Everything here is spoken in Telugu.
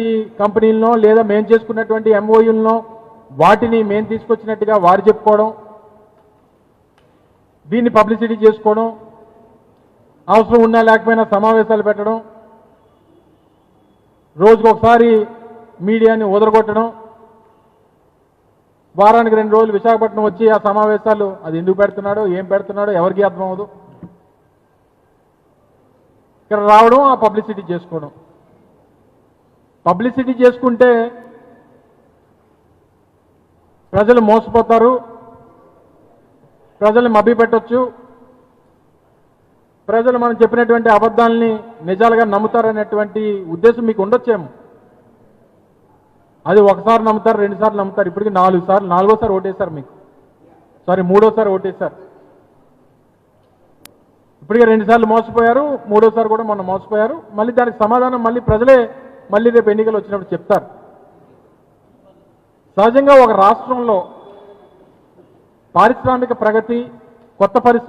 ఈ లేదా మేము చేసుకున్నటువంటి ఎంఓయూలను వాటిని మేము తీసుకొచ్చినట్టుగా వారు చెప్పుకోవడం దీన్ని పబ్లిసిటీ చేసుకోవడం అవసరం ఉన్నా లేకపోయినా సమావేశాలు పెట్టడం రోజుకొకసారి మీడియాని ఉదరగొట్టడం వారానికి రెండు రోజులు విశాఖపట్నం వచ్చి ఆ సమావేశాలు అది ఎందుకు పెడుతున్నాడో ఏం పెడుతున్నాడో ఎవరికి అర్థం అవ్వదు ఇక్కడ రావడం ఆ పబ్లిసిటీ చేసుకోవడం. పబ్లిసిటీ చేసుకుంటే ప్రజలు మోసపోతారు ప్రజల్ని మభ్యపెట్టచ్చు. ప్రజలు మనం చెప్పినటువంటి అబద్ధాలని నిజాలుగా నమ్ముతారనేటువంటి ఉద్దేశం మీకు ఉండొచ్చేమో. అది ఒకసారి నమ్ముతారు రెండు సార్లు నమ్ముతారు ఇప్పటికి నాలుగు సార్లు నాలుగోసారి ఓటేశారు మీకు. సారీ మూడోసారి ఓటేశారు. ఇప్పటికే రెండు సార్లు మోసపోయారు మూడోసారి కూడా మొన్న మోసపోయారు. మళ్ళీ దానికి సమాధానం మళ్ళీ ప్రజలే మళ్ళీ రేపు ఎన్నికలు వచ్చినప్పుడు చెప్తారు. సహజంగా ఒక రాష్ట్రంలో పారిశ్రామిక ప్రగతి కొత్త పరిశ్రమ